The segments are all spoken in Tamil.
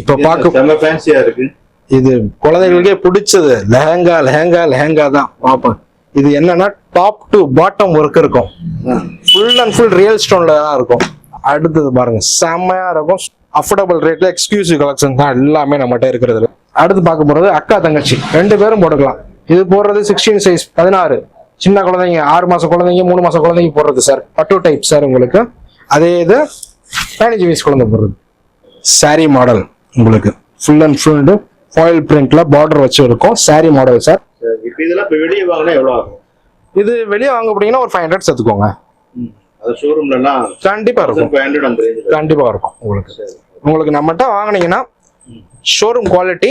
இப்ப இருக்கு. இது குழந்தைகளுக்கே பிடிச்சது. லெஹங்கா லெஹங்கா லெஹங்கா தான். பார்ப்போம் இது என்னன்னா டாப் டு பாட்டம் ஒர்க் இருக்கும். ஃபுல் அண்ட் ஃபுல் ரியல் ஸ்டோன்ல தான் இருக்கும். அடுத்தது பாருங்க செம்மையா இருக்கும். அஃபோர்டபுள் ரேட்ல எக்ஸ்க்ளூசிவ் கலெக்ஷன் தான் எல்லாமே நம்மகிட்ட இருக்கிறது அடுத்து பார்க்க போறது அக்கா தங்கச்சி. ரெண்டு பேரும் போட்டுக்கலாம். இது போடுறது சிக்ஸ்டீன் சைஸ் பதினாறு. சின்ன குழந்தைங்க ஆறு மாசம் குழந்தைங்க மூணு மாசம் குழந்தைங்க போடுறது சார் பட்டு டைப் சார் உங்களுக்கு. அதே இது பதினஞ்சு வயசு குழந்தை போடுறது. Saree மாடல் உங்களுக்கு ஃபுல் அண்ட் ஃபுல் ஃபாயில் பிரிண்ட்ல பார்டர் வச்சு இருக்கும் saree மாடல் சார் சரி, இப்ப இதெல்லாம் இப்ப வெளியே வாங்கினா எவ்வளவு ஆகும்? இது வெளியே வாங்க போனீங்கன்னா ஒரு ஃபைவ் ஹண்ட்ரட் சேர்த்துக்கோங்க அது ஷோரூம்ல எல்லாம் கண்டிப்பா இருக்கும். ஃபைவ் ஹண்ட்ரட் அந்த ரேஞ்சில் கண்டிப்பா இருக்கும் உங்களுக்கு. உங்களுக்கு நம்மகிட்ட வாங்குனீங்கன்னா ஷோரூம் குவாலிட்டி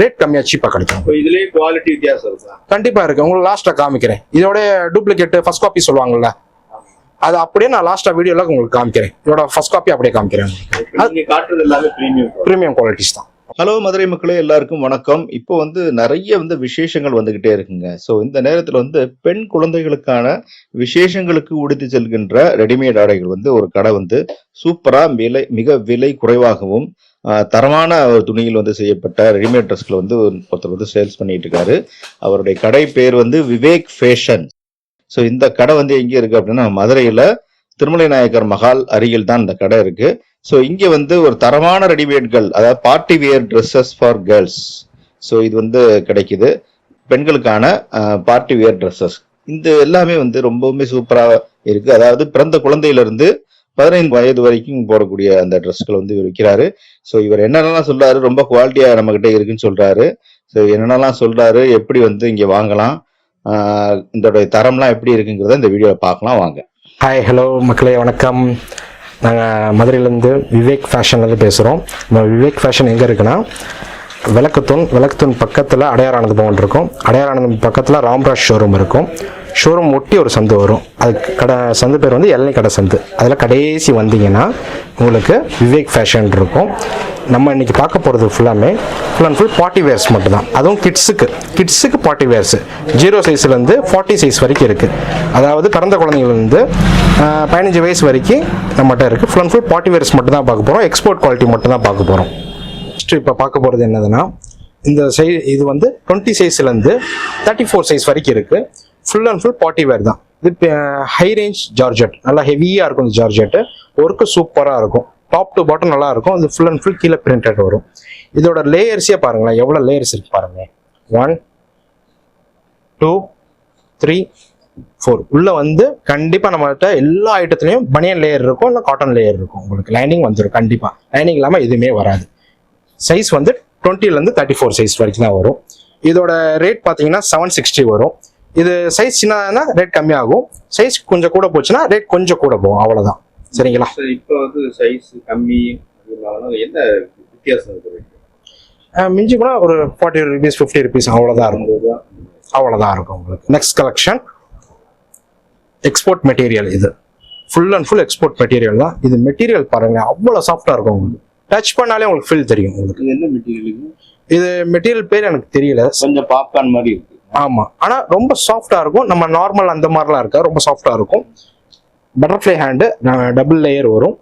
ரேட் கம்மியா சீப்பா கிடைக்கும். இப்போ இதுலயே குவாலிட்டி வித்தியாசம் இருக்கா? கண்டிப்பா இருக்கு. உங்களுக்கு லாஸ்டா காமிக்கிறேன். இதோட டூப்ளிகேட் ஃபர்ஸ்ட் காப்பி சொல்லுவாங்கல்ல. அது அப்படியே நான் லாஸ்டா வீடியோல உங்களுக்கு காமிக்கிறேன். இதோட ஃபர்ஸ்ட் காப்பி அப்படியே காமிக்கிறேன். பிரீமியம் ப்ரீமியம் குவாலிட்டிஸ் தான். ஹலோ மதுரை மக்களே எல்லாருக்கும் வணக்கம். இப்போ வந்து நிறைய வந்து விசேஷங்கள் வந்துகிட்டே இருக்குங்க. ஸோ இந்த நேரத்தில் வந்து பெண் குழந்தைகளுக்கான விசேஷங்களுக்கு உடுத்தி செல்கின்ற ரெடிமேட் ஆடைகள் வந்து ஒரு கடை வந்து சூப்பரா விலை மிக விலை குறைவாகவும் தரமான ஒரு துணியில் வந்து செய்யப்பட்ட ரெடிமேட் ட்ரெஸ்களை வந்து ஒருத்தர் வந்து சேல்ஸ் பண்ணிட்டு இருக்காரு. அவருடைய கடை பேர் வந்து விவேக் ஃபேஷன் ஸோ இந்த கடை வந்து எங்கே இருக்கு அப்படின்னா மதுரையில் திருமலை நாயக்கர் மகால் அருகில் தான் இந்த கடை இருக்கு. ஸோ இங்கே வந்து ஒரு தரமான ரெடிமேட்கள் அதாவது party wear dresses for girls so இது வந்து கிடைக்குது. பெண்களுக்கான பார்ட்டி வியர் ட்ரெஸ்ஸஸ் இந்த எல்லாமே வந்து ரொம்பவுமே சூப்பராக இருக்கு. அதாவது பிறந்த குழந்தையிலிருந்து பதினைந்து வயது வரைக்கும் போடக்கூடிய அந்த ட்ரெஸ்களை வந்து இவர் விற்கிறாரு. ஸோ இவர் என்னென்னலாம் சொல்றாரு ரொம்ப குவாலிட்டியாக நம்மக்கிட்ட இருக்குன்னு சொல்றாரு. ஸோ என்னென்னலாம் சொல்றாரு எப்படி வந்து இங்கே வாங்கலாம் இதோடைய தரம்லாம் எப்படி இருக்குங்கிறத இந்த வீடியோவை பார்க்கலாம் வாங்க. ஹாய் ஹலோ மக்களே வணக்கம். நாங்கள் மதுரையிலேருந்து விவேக் ஃபேஷன்லேருந்து பேசுகிறோம் நம்ம விவேக் ஃபேஷன் எங்கே இருக்குன்னா விளக்குத்தூண் விளக்குத்தூண் பக்கத்தில் அடையாரானந்த பவன் இருக்கும். அடையாரானந்தம் பக்கத்தில் ராம்ராஜ் ஷோரூம் இருக்கும். ஷோரூம் ஒட்டி ஒரு சந்து வரும். அதுக்கு கடை சந்து பேர் வந்து எல்லை கடை சந்து. அதில் கடைசி வந்தீங்கன்னா உங்களுக்கு விவேக் ஃபேஷன் இருக்கும். நம்ம இன்னைக்கு பார்க்க போகிறது ஃபுல்லாமே full and full party wears மட்டும் தான் அதுவும் கிட்ஸுக்கு கிட்ஸுக்கு பார்ட்டி வேர்ஸு ஜீரோ சைஸ்லேருந்து ஃபார்ட்டி சைஸ் வரைக்கும் இருக்குது அதாவது பிறந்த குழந்தைங்கள்லேருந்து பதினஞ்சு வயசு வரைக்கும் நம்மகிட்ட இருக்குது full and full party wears மட்டும் தான் பார்க்க போகிறோம் எக்ஸ்போர்ட் குவாலிட்டி மட்டும் தான் பார்க்க போகிறோம் நெக்ஸ்ட் இப்போ பார்க்க போகிறது என்னதுன்னா இந்த சை இது வந்து டுவெண்ட்டி சைஸ்லேருந்து தேர்ட்டி ஃபோர் சைஸ் வரைக்கும் இருக்குது full and full party wear தான். இது ஹை ரேஞ்ச் ஜார்ஜெட் நல்லா ஹெவியாக இருக்கும் இந்த ஜார்ஜெட்டு ஒர்க்கு சூப்பராக இருக்கும். டாப் டு பாட்டம் நல்லா இருக்கும். இது ஃபுல் அண்ட் ஃபுல் கீழே பிரிண்டட் வரும். இதோட லேயர்ஸே பாருங்களேன். எவ்வளோ லேயர்ஸ் இருக்கு பாருங்க ஒன் டூ த்ரீ ஃபோர் உள்ளே வந்து கண்டிப்பாக நம்மகிட்ட எல்லா ஐட்டத்துலேயும் பனியன் லேயர் இருக்கும் இல்லை காட்டன் லேயர் இருக்கும் உங்களுக்கு லைனிங் வந்துடும் கண்டிப்பாக லைனிங் இல்லாமல் எதுவுமே வராது. சைஸ் வந்து 20 ல இருந்து தேர்ட்டி ஃபோர் சைஸ் வரைக்கும் தான் வரும். இதோட ரேட் பார்த்தீங்கன்னா செவன் சிக்ஸ்டி வரும். இது சைஸ் சின்னதுனா ரேட் கம்மியாகும். சைஸ் கொஞ்சம் கூட போச்சுன்னா ரேட் கொஞ்சம் கூட போகும். அவ்வளவுதான். சரிங்களா? சரி இப்போ வந்து சைஸ் கம்மி என்ன வித்தியாசம் மிஞ்சி கூட ஒரு ஃபார்ட்டி ருபீஸ் ஃபிஃப்டி ருபீஸ் அவ்வளோதான் இருக்கும். அவ்வளோதான் இருக்கும் உங்களுக்கு. நெக்ஸ்ட் கலெக்ஷன் எக்ஸ்போர்ட் மெட்டீரியல் இது. Full and full export material தான். இது மெட்டீரியல் பாருங்க அவ்வளோ சாஃப்டாக இருக்கும் உங்களுக்கு. டச் பண்ணாலே உங்களுக்கு ஃபீல் தெரியும் உங்களுக்கு. என்ன மெட்டீரியல் இது? மெட்டீரியல் பேர் எனக்கு தெரியல. கொஞ்சம் பாப்கார்ன் மாதிரி இருக்கு. ஆமா. ஆனா ரொம்ப சாஃப்டா இருக்கும். நம்ம நார்மல் அந்த மாதிரிலாம் இருக்கா ரொம்ப சாஃப்டா இருக்கும். பட்டர்ஃப்ளை ஹேண்டு டபுள் லேயர் வரும்.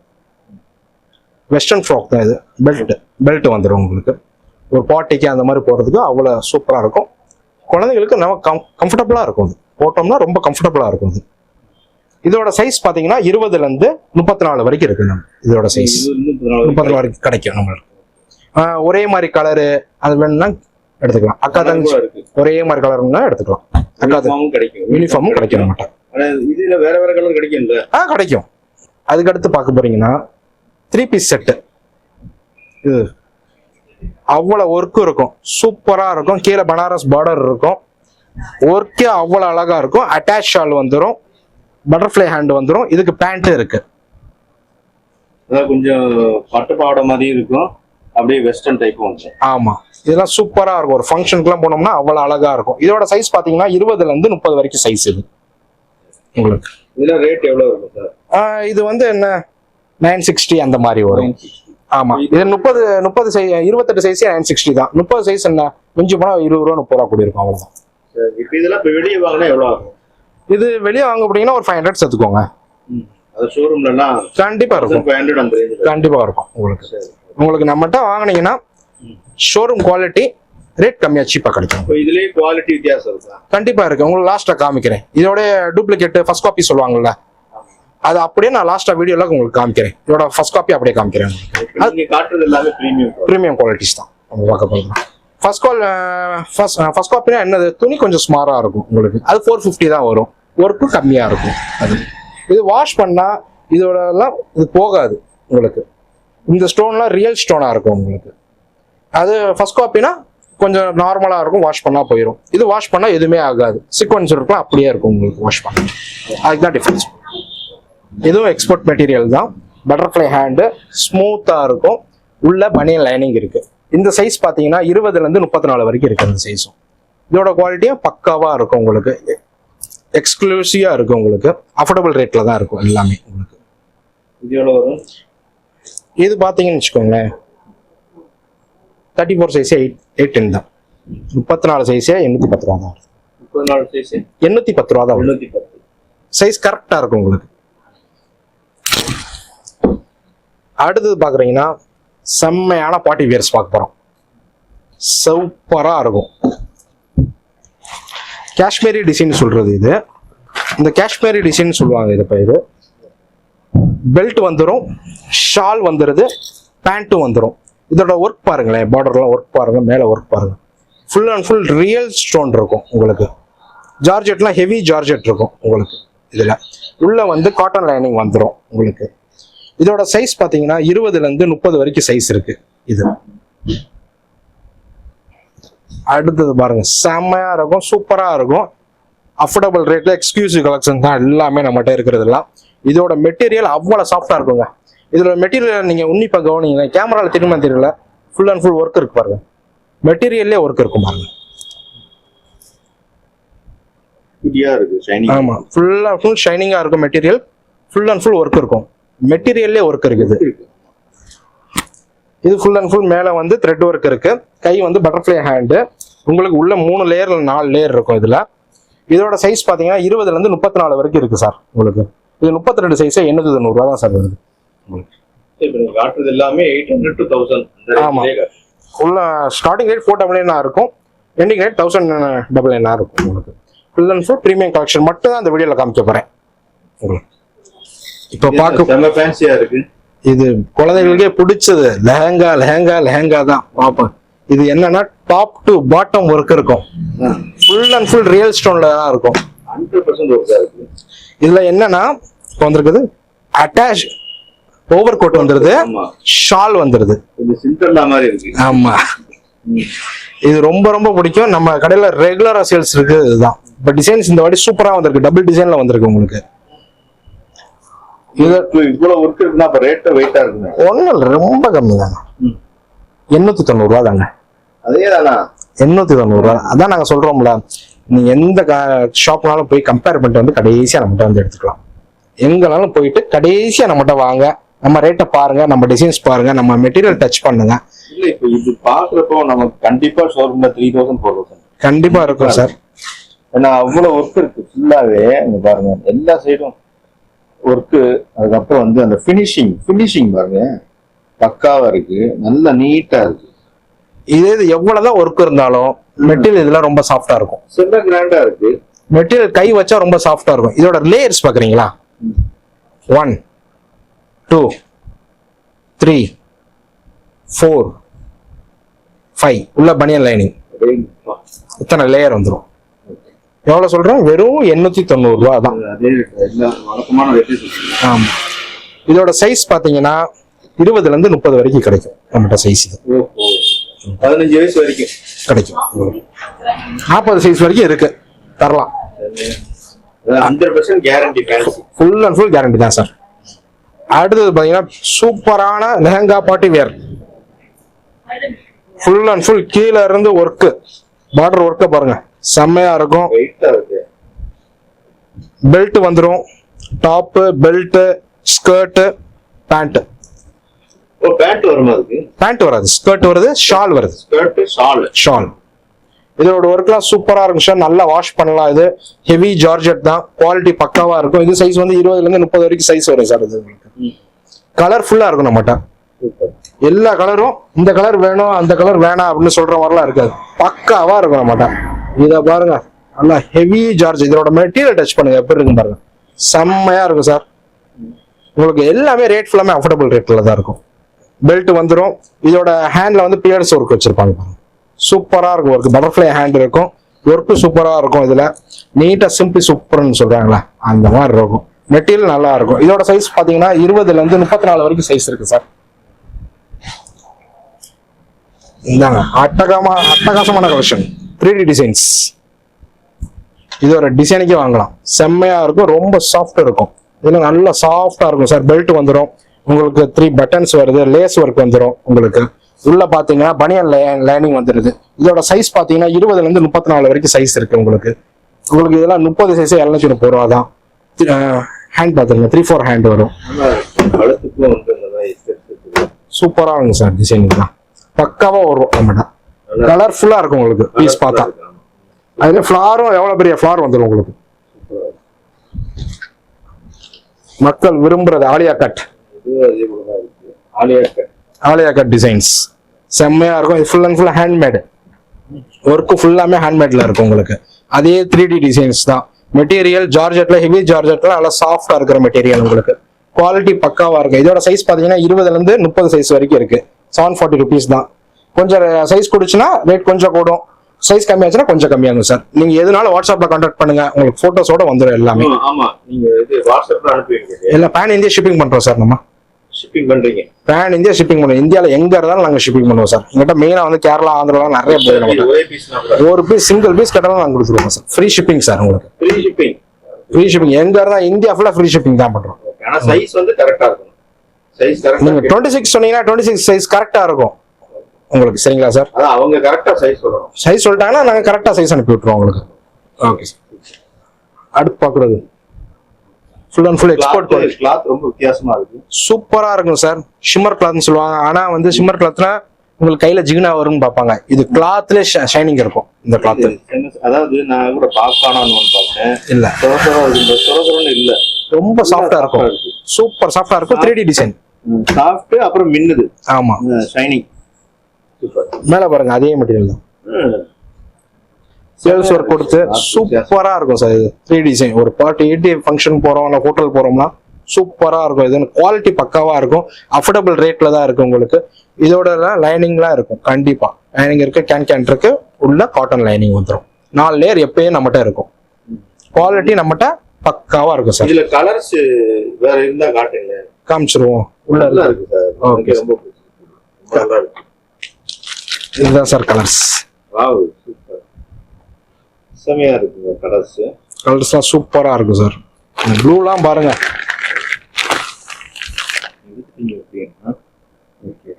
வெஸ்டர்ன் ஃப்ராக் தான் இது. பெல்ட் பெல்ட் வந்துடும் உங்களுக்கு. ஒரு பார்ட்டிக்கு அந்த மாதிரி போடுறதுக்கு அவ்வளோ சூப்பராக இருக்கும். குழந்தைங்களுக்கு நம்ம கம் கம்ஃபர்டபுளாக இருக்கும் இது போட்டோம்னா ரொம்ப கம்ஃபர்டபுளாக இருக்கும் இது இதோட சைஸ் பார்த்தீங்கன்னா இருபதுலேருந்து முப்பத்தி நாலு வரைக்கும் இருக்கு நம்ம இதோட சைஸ் முப்பத்தி நாலு வரைக்கும் கிடைக்கும் நம்மளுக்கு. ஒரே மாதிரி கலரு அது வேணும்னா எடுத்துக்கலாம். அக்கா தங்கச்சி ஒரே மாதிரி கலர்னா எடுத்துக்கலாம். அக்கா கிடைக்கும். யூனிஃபார்மும் கிடைக்க மாட்டேன் ஆனா இதுல வேற வேற கலர் கிடைக்கும்ல? ஆ கிடைக்கும். அதுக்கு அடுத்து பார்க்க போறீங்கன்னா த்ரீ பீஸ் செட்டு இது அவ்வளவு ஒர்க்கும் இருக்கும். சூப்பரா இருக்கும். கீழே பனாரஸ் பார்டர் இருக்கும். ஒர்க்கே அவ்வளவு அழகா இருக்கும். அட்டாச் ஷால் வந்துடும் பட்டர்ஃப்ளை ஹேண்ட் வந்துடும் இதுக்கு பேண்ட் இருக்கு. கொஞ்சம் பட்டு பாவாடை மாதிரி இருக்கும். அப்படியே வெஸ்டர்ன் டைப்பும் வந்துடும் ஆமா. இதெல்லாம் சூப்பரா இருக்கும். ஒரு ஃபங்க்ஷனுக்குலாம் போனோம்னா அவ்வளவு அழகா இருக்கும். இதோட சைஸ் பாத்தீங்கன்னா இருபதுல இருந்து முப்பது வரைக்கும் சைஸ் இது. உங்களுக்கு. இதுல ரேட் எவ்வளவு இருக்கும் சார் இது வந்து என்ன? நைன் சிக்ஸ்டி அந்த மாதிரி வரும். ஆமா. இது முப்பது முப்பது சைஸ் இருபத்தெட்டு சைஸ் நைன் சிக்ஸ்டி தான். முப்பது சைஸ் என்ன? மிஞ்சி போனா இருபது ரூபா முப்பது ரூபா கூடி இருக்கும் அவ்வளவுதான் இதெல்லாம் வெளியே வாங்கினா எவ்வளவு ஆகும்? இது வெளியே வாங்க போனீங்கன்னா ஒரு ஃபைவ் ஹண்ட்ரட் சேர்த்துக்கோங்க. கண்டிப்பா இருக்கும். கண்டிப்பா இருக்கும் உங்களுக்கு. உங்களுக்கு நம்மகிட்ட வாங்குனீங்கன்னா ஷோரூம் குவாலிட்டி ரேட் கம்மியாக சீப்பாக கிடைக்கும். இதுலயே குவாலிட்டி வித்தியாசம் இருக்கா? கண்டிப்பா இருக்கு. உங்களுக்கு லாஸ்ட்டாக காமிக்கிறேன். இதோட டூப்ளிகேட் ஃபர்ஸ்ட் காப்பி சொல்லுவாங்கல்ல. அது அப்படியே நான் லாஸ்ட்டாக வீடியோல உங்களுக்கு காமிக்கிறேன். இதோட ஃபர்ஸ்ட் காப்பி அப்படியே காமிக்கிறேன். காட்டுறது எல்லாமே பிரீமியம் ப்ரீமியம் குவாலிட்டிஸ் தான். நம்ம பார்க்க போகிறோம் ஃபர்ஸ்ட் கால் ஃபர்ஸ்ட் ஃபர்ஸ்ட் காப்பினா என்னது? துணி கொஞ்சம் ஸ்மாராக இருக்கும் உங்களுக்கு. அது ஃபோர் ஃபிஃப்டி தான் வரும். ஒர்க்கும் கம்மியாக இருக்கும். அது. இது வாஷ் பண்ணால் இதோட எல்லாம் இது போகாது உங்களுக்கு. இந்த ஸ்டோன்லாம் ரியல் ஸ்டோனாக இருக்கும் உங்களுக்கு. அது ஃபர்ஸ்ட் காப்பினா கொஞ்சம் நார்மலாக இருக்கும் வாஷ் பண்ணால் போயிடும் இது வாஷ் பண்ணால் எதுவுமே ஆகாது. சீக்வன்ஸ் இருக்கலாம் அப்படியே இருக்கும் உங்களுக்கு வாஷ் பண்ண. அதுக்கு தான் டிஃப்ரென்ஸ் இதுவும் எக்ஸ்போர்ட் மெட்டீரியல் தான். பட்டர்ஃப்ளை ஹேண்டு ஸ்மூத்தாக இருக்கும். உள்ள பனியன் லைனிங் இருக்குது இந்த சைஸ் பார்த்தீங்கன்னா இருபதுலேருந்து முப்பத்தி நாலு வரைக்கும் இருக்குது இந்த சைஸும் இதோட குவாலிட்டியும் பக்காவாக இருக்கும் உங்களுக்கு. எக்ஸ்க்ளூசிவாக இருக்கும் உங்களுக்கு. அஃபோர்டபுள் ரேட்டில் தான் இருக்கும் எல்லாமே உங்களுக்கு. இது வரும்? இது பார்த்தீங்கன்னு வச்சுக்கோங்களேன். தேர்ட்டி ஃபோர் சைஸே எயிட் எயிட் டென் தான். முப்பத்தி நாலு சைஸே எண்ணூற்றி பத்து ரூபா தான் முப்பது நாலு சைஸ் எண்ணூற்றி பத்து ரூபா தான் எழுநூத்தி பத்து. சைஸ் கரெக்டாக இருக்கும் உங்களுக்கு. அடுத்தது பார்க்குறீங்கன்னா செம்மையான பாட்டி வியர்ஸ் பார்க்க போகிறோம் சூப்பராக இருக்கும். காஷ்மீரி டிசைன் சொல்கிறது இது. இந்த காஷ்மீரி டிசைன் சொல்லுவாங்க இது பயிர் பெல்ட் வந்துடும் ஷால் வந்துடுது பேண்ட்டும் வந்துடும் இதோட ஒர்க் பாருங்களேன் பார்டர்லாம் ஒர்க் பாருங்க மேலே ஒர்க் பாருங்க. Full and full real stone இருக்கும் உங்களுக்கு. ஜார்ஜெட்லாம் ஹெவி ஜார்ஜெட் இருக்கும் உங்களுக்கு இதில். உள்ள வந்து காட்டன் லைனிங் வந்துடும் உங்களுக்கு. இதோட சைஸ் பார்த்தீங்கன்னா இருபதுலேருந்து முப்பது வரைக்கும் சைஸ் இருக்கு இது. அடுத்தது பாருங்க செம்மையா இருக்கும் சூப்பரா இருக்கும். அஃபோர்டபுள் ரேட்ல எக்ஸ்க்ளூசிவ் கலெக்ஷன் தான் எல்லாமே நம்மகிட்ட இருக்கிறதெல்லாம். இதோட மெட்டீரியல் அவ்வளவு சாஃப்டா இருக்குங்க. இதோட மெட்டீரியல் நீங்க உன்னிப்பா கவனிங்க கேமரால திரும்ப தெரியல ஃபுல் அண்ட் ஃபுல் ஒர்க் இருக்கு பாருங்க. மெட்டீரியல்லே ஒர்க் இருக்கும் பாருங்க. ஆமா ஃபுல் அண்ட் ஃபுல் ஷைனிங்கா இருக்கும் material full and full work இருக்கும். மெட்டீரியல்லே ஒர்க் இருக்குது. இது ஃபுல் அண்ட் ஃபுல் மேலே வந்து த்ரெட் ஒர்க் இருக்கு. கை வந்து பட்டர்ஃப்ளை ஹேண்டு உங்களுக்கு உள்ள மூணு லேயர் நாலு லேயர் இருக்கும் இதுல. இதோட சைஸ் பார்த்தீங்கன்னா இருபதுல இருந்து முப்பத்தி நாலு வரைக்கும் இருக்கு சார் உங்களுக்கு. இது முப்பத்தி ரெண்டு சைஸே எண்ணூத்தி தொண்ணூறுரூவா தான் சார் வருது. காட்டுறது எல்லாமே எயிட் ஹண்ட்ரட் டு தௌசண்ட் ஆமா. ஃபுல்ல ஸ்டார்டிங் ரேட் ஃபோர் டபுள் நைனா இருக்கும். எண்டிங் ரேட் தௌசண்ட் டபுள் நைனா இருக்கும் உங்களுக்கு. Full and full premium collection மட்டும் தான் இந்த வீடியோல காமிக்க போறேன். உங்களுக்கு. இப்போ பார்க்க செம்ம ஃபேன்சியா இருக்கு. இது குழந்தைகளுக்கே பிடிச்சது. லெஹங்கா லெஹங்கா லெஹங்கா தான். பார்ப்பேன் இது என்னன்னா டாப் டு பாட்டம் ஒர்க் இருக்கும். ஃபுல் அண்ட் ஃபுல் ரியல் ஸ்டோன்ல தான் இருக்கும். இதுல என்னன்னா வந்திருக்குது அட்டாச் ஓவர் கோட் வந்துருது. ஷால் வந்துருது ஆமா. இது ரொம்ப ரொம்ப பிடிக்கும். நம்ம கடையில ரெகுலரா சேல்ஸ் இருக்கு இதுதான். இப்போ டிசைன்ஸ் இந்த வாட்டி சூப்பரா வந்திருக்கு. டபுள் டிசைன்ல வந்திருக்கு உங்களுக்கு. இவ்வளவு ஒர்க் இருக்குன்னா அப்ப ரேட்டு வெயிட்டா இருக்குங்க. இல்லை ரொம்ப கம்மி தாங்க. எண்ணூத்தி தொண்ணூறுரூவா தாங்க. அதே தானா எண்ணூத்தி தொண்ணூறுரூவா அதான் நாங்க சொல்றோம்ல நீ எந்த ஷாப்னாலும் போய் கம்பேர் பண்ணிட்டு வந்து கடைசியா நம்மகிட்ட வந்து எடுத்துக்கலாம். எங்கனாலும் போயிட்டு கடைசியா நம்மகிட்ட வாங்க. நம்ம ரேட்டை பாருங்க நம்ம டிசைன்ஸ் பாருங்க நம்ம மெட்டீரியல் டச் பண்ணுங்க. இல்ல இப்ப இது பாக்குறப்போ நமக்கு கண்டிப்பா ஷோரூம்ல த்ரீ தௌசண்ட் ஃபோர் தௌசண்ட் கண்டிப்பா இருக்கும் சார் ஏன்னா அவ்வளவு ஒர்க் இருக்கு. ஃபுல்லாவே இங்க பாருங்க எல்லா சைடும் ஒர்க்கு அதுக்கப்புறம் வந்து அந்த ஃபினிஷிங் ஃபினிஷிங் பாருங்க. பக்காவா இருக்கு. நல்ல நீட்டா இருக்கு. இதே இது எவ்வளவுதான் ஒர்க் இருந்தாலும் மெட்டீரியல் இதெல்லாம் ரொம்ப சாஃப்டா இருக்கும். செம்ம கிராண்டா இருக்கு. மெட்டீரியல் கை வச்சா ரொம்ப சாஃப்டா இருக்கும். இதோட லேயர்ஸ் பாக்குறீங்களா? One two three four five உள்ள பனியன் லைனிங் இத்தனை லேயர் வந்துடும் எவ்வளவு சொல்றேன்? வெறும் எண்ணூத்தி தொண்ணூறு ரூபா தான். ஆமா. இதோட சைஸ் பாத்தீங்கன்னா இருபதுல இருந்து முப்பது வரைக்கும் கிடைக்கும். நம்மகிட்ட சைஸ் இது. பதினஞ்சு வயசு வரைக்கும். கிடைக்கும். நாற்பது சைஸ் வரைக்கும் இருக்கு. தரலாம். Hundred percent guarantee full and full guarantee தான் சார் அடுத்தது பாத்தீங்கன்னா சூப்பரான lehenga party wear. Full and full கீழே இருந்து ஒர்க்கு பார்டர் ஒர்க்கை பாருங்க. செம்மையா இருக்கும். பெல்ட் வந்துடும் top belt skirt pant pant வருமா பேண்ட் வராது. ஸ்கர்ட் வருது ஷால் வருது. ஸ்கர்ட் ஷால் ஷால் இதோட ஒர்க்லாம் சூப்பரா இருக்கும் சார் நல்லா வாஷ் பண்ணலாம். இது ஹெவி ஜார்ஜெட் தான். குவாலிட்டி பக்காவா இருக்கும். இது சைஸ் வந்து இருபதுல இருந்து முப்பது வரைக்கும் சைஸ் வரும் சார் இது உங்களுக்கு. கலர்ஃபுல்லா இருக்கும் நம்மகிட்ட. எல்லா கலரும் இந்த கலர் வேணும் அந்த கலர் வேணாம் அப்படின்னு சொல்ற மாதிரிலாம் இருக்காது. பக்காவா இருக்கும் நம்மகிட்ட. இதை பாருங்க. நல்லா ஹெவி சார்ஜ் இதோட மெட்டீரியல் டச் பண்ணுங்க. எப்படி இருக்கும் பாருங்க. செம்மையா இருக்கும் சார் உங்களுக்கு எல்லாமே ரேட் ஃபுல்லாமே அஃபோர்டபுள் ரேட்ல தான் இருக்கும். பெல்ட் வந்துடும் இதோட ஹேண்ட்ல வந்து பியர்ஸ் ஒர்க் வச்சிருப்பாங்க சூப்பரா இருக்கும் ஒர்க் பட்டர்ஃப்ளை ஹேண்ட் இருக்கும். ஒர்க்கு சூப்பரா இருக்கும் இதுல. நீட்டா சிம்பிள் சூப்பர்னு சொல்றாங்களா அந்த மாதிரி இருக்கும். மெட்டீரியல் நல்லா இருக்கும். இதோட சைஸ் பாத்தீங்கன்னா இருபதுல இருந்து முப்பத்தி நாலு வரைக்கும் சைஸ் இருக்கு சார் இந்தாங்க. அட்டகமா அட்டகாசமான கலெக்ஷன் த்ரீ டி டிசைன்ஸ் இது ஒரு டிசைனுக்கே வாங்கலாம். செம்மையா இருக்கும் ரொம்ப சாஃப்ட் இருக்கும். இதுல நல்லா சாஃப்டா இருக்கும் சார் பெல்ட் வந்துடும் உங்களுக்கு த்ரீ பட்டன்ஸ் வருது லேஸ் ஒர்க் வந்துடும் உங்களுக்கு. உள்ள பாத்தீங்கன்னா பனியன் லைனிங் வந்துருது. இதோட சைஸ் பாத்தீங்கன்னா இருபதுல இருந்து முப்பத்தி நாலு வரைக்கும் சைஸ் இருக்கு உங்களுக்கு. உங்களுக்கு இதெல்லாம் முப்பது சைஸ் எழுநூத்தி முப்பது ரூபா தான். ஹேண்ட் பாத்துருங்க த்ரீ ஃபோர் ஹேண்ட் வரும். நல்லா இருக்கும் இருக்குது. சார் டிசைனிங்லாம் பக்காவா வரும் நம்மகிட்ட கலர்ஃபுல்லா இருக்கும் உங்களுக்கு பீஸ் பார்த்தா. அதுல ஃபிளாரும் எவ்வளவு பெரிய ஃபிளார் வந்துடும் உங்களுக்கு? மக்கள் விரும்புறது cut Alia cut Alia cut designs செம்மையா இருக்கும். இது full and full handmade work ஃபுல்லாமே ஹேண்ட்மேட்ல இருக்கும் உங்களுக்கு. அதே த்ரீ டி டிசைன்ஸ் தான். மெட்டீரியல் ஜார்ஜெட்ல ஹெவி ஜார்ஜெட்ல நல்லா சாஃப்டா இருக்கிற மெட்டீரியல் உங்களுக்கு. குவாலிட்டி பக்காவா இருக்கு இதோட சைஸ் பாத்தீங்கன்னா இருபதுல இருந்து முப்பது சைஸ் வரைக்கும் இருக்கு. செவன் ஃபார்ட்டி ருபீஸ் தான். கொஞ்சம் சைஸ் கொடுச்சுன்னா ரேட் கொஞ்சம் கூடும். சைஸ் கம்மியாச்சுன்னா கொஞ்சம் கம்மியாகும் சார் நீங்க எதுனாலும் வாட்ஸ்அப்ல கான்டாக்ட் பண்ணுங்க. உங்களுக்கு போட்டோஸோட வந்துடும் எல்லாமே. ஆமா, நீங்க இது வாட்ஸ்அப்ல அனுப்புவீங்க எல்லாம் பேன் இந்தியா ஷிப்பிங் பண்றோம் சார் நம்ம. ஷிப்பிங் பண்றீங்க. பேன் இந்தியா ஷிப்பிங் பண்ணுவோம் இந்தியால எங்க இருந்தாலும் நாங்க ஷிப்பிங் பண்ணுவோம் சார் எங்கிட்ட மெயினா வந்து கேரளா ஆந்திரா நிறைய போய் இது நம்ம ஒரே பீஸ் சிங்கிள் பீஸ் கேட்டாலும் நாங்க கொடுத்துருவோம் சார் ஃப்ரீ ஷிப்பிங் சார் உங்களுக்கு. ஃப்ரீ ஷிப்பிங் ஃப்ரீ ஷிப்பிங் எங்க இருந்தா இந்தியா ஃபுல்லா ஃப்ரீ ஷிப்பிங் தான் பண்றோம். ஆனா சைஸ் வந்து கரெக்டா இருக்கணும். சைஸ் கரெக்டா டுவெண்ட்டி சிக்ஸ் சொன்னீங்கன்னா டுவெண்ட்டி சிக்ஸ் சைஸ் கரெக்டா இருக்கும். உங்களுக்கு சரிங்களா சார் அவங்க கரெக்டா சைஸ் சொல்லணும். சைஸ் சொல்லிட்டாங்கன்னா நாங்க கரெக்டா சைஸ் அனுப்பி விட்டுருவோம் உங்களுக்கு. ஓகே சார் அடுத்து பாக்குறது full and full export cloth ரொம்ப வித்தியாசமா இருக்கு. சூப்பரா இருக்கும் சார் ஷிம்மர் கிளாத்னு சொல்லுவாங்க. ஆனா வந்து ஷிம்மர் கிளாத்ல உங்களுக்கு கையில ஜிகினா வரும்னு பார்ப்பாங்க. இது கிளாத்ல ஷைனிங் இருக்கும் இந்த கிளாத் அதாவது நான் கூட பாப்கார்ன் ஒன்று பார்த்தேன். இல்ல. சொர சொர இருக்கு சொர சொரன்னு இல்ல. ரொம்ப சாஃப்டா இருக்கும். சூப்பர் சாஃப்டா இருக்கும். த்ரீ டி டிசைன் சாஃப்ட் அப்புறம் மின்னுது. ஆமா. ஷைனிங் மேல பாருங்க அதே மெட்டீரியல் தான். சேல்ஸ் ஒர்க் கொடுத்து சூப்பரா இருக்கும் சார் இது. த்ரீ டிசைன் ஒரு பார்ட்டி எயிட்டி ஃபங்க்ஷன் போறோம் இல்லை ஹோட்டல் போறோம்னா சூப்பரா இருக்கும். இது குவாலிட்டி பக்காவா இருக்கும். அஃபோர்டபுள் ரேட்ல தான் இருக்கு உங்களுக்கு. இதோட லைனிங்லாம் இருக்கும். கண்டிப்பா. லைனிங் இருக்கு கேன் கேன் இருக்கு. உள்ள காட்டன் லைனிங் வந்துடும் நாலு லேயர் எப்பயும் நம்மகிட்ட இருக்கும். குவாலிட்டி நம்மகிட்ட பக்காவா இருக்கும் சார். இதுல கலர்ஸ் வேற இருந்தா காட்டுங்க காமிச்சிருவோம். உள்ள இருக்கு சார். எனக்கு ரொம்ப பிடிச்சிருக்கு. நல்லா இருக்கு. இதுதான் சார் கலர்ஸ் செமையா இருக்குங்க கலர்ஸ் கலர்ஸ்லாம் சூப்பரா இருக்கும் சார். ப்ளூலாம் பாருங்க.